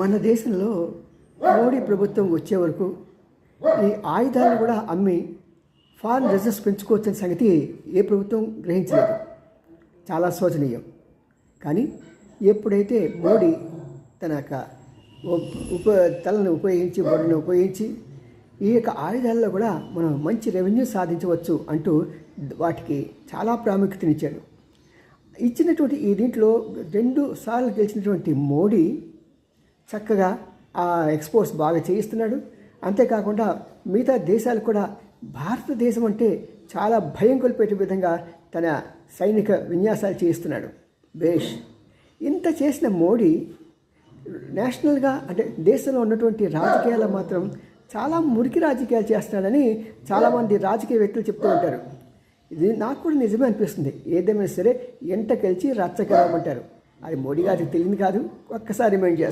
మన దేశంలో మోడీ ప్రభుత్వం వచ్చే వరకు ఈ ఆయుధాలను కూడా అమ్మి ఫారెన్ రిజర్వ్స్ పెంచుకోవచ్చని సంగతి ఏ ప్రభుత్వం గ్రహించలేదు. చాలా శోచనీయం. కానీ ఎప్పుడైతే మోడీ తన యొక్క ఉప తలను ఉపయోగించి బొడను ఉపయోగించి ఈ యొక్క ఆయుధాలలో కూడా మనం మంచి రెవెన్యూ సాధించవచ్చు అంటూ వాటికి చాలా ప్రాముఖ్యతనిచ్చాడు. ఇచ్చినటువంటి ఈ దీంట్లో రెండు సార్లు గెలిచినటువంటి మోడీ చక్కగా ఆ ఎక్స్పోర్ట్స్ బాగా చేయిస్తున్నాడు. అంతేకాకుండా మిగతా దేశాలు కూడా భారతదేశం అంటే చాలా భయం కొలిపేట విధంగా తన సైనిక విన్యాసాలు చేయిస్తున్నాడు. బేష్. ఇంత చేసిన మోడీ నేషనల్గా అంటే దేశంలో ఉన్నటువంటి రాజకీయాలు మాత్రం చాలా మురికి రాజకీయాలు చేస్తున్నాడని చాలామంది రాజకీయ వ్యక్తులు చెప్తూ ఉంటారు. ఇది నాకు కూడా నిజమే అనిపిస్తుంది. ఏదేమైనా సరే ఎంట కలిసి రచ్చగలమంటారు అది మోడీ గారికి తెలియదు కాదు. ఒక్కసారి రిమైండ్ చేస్తాను.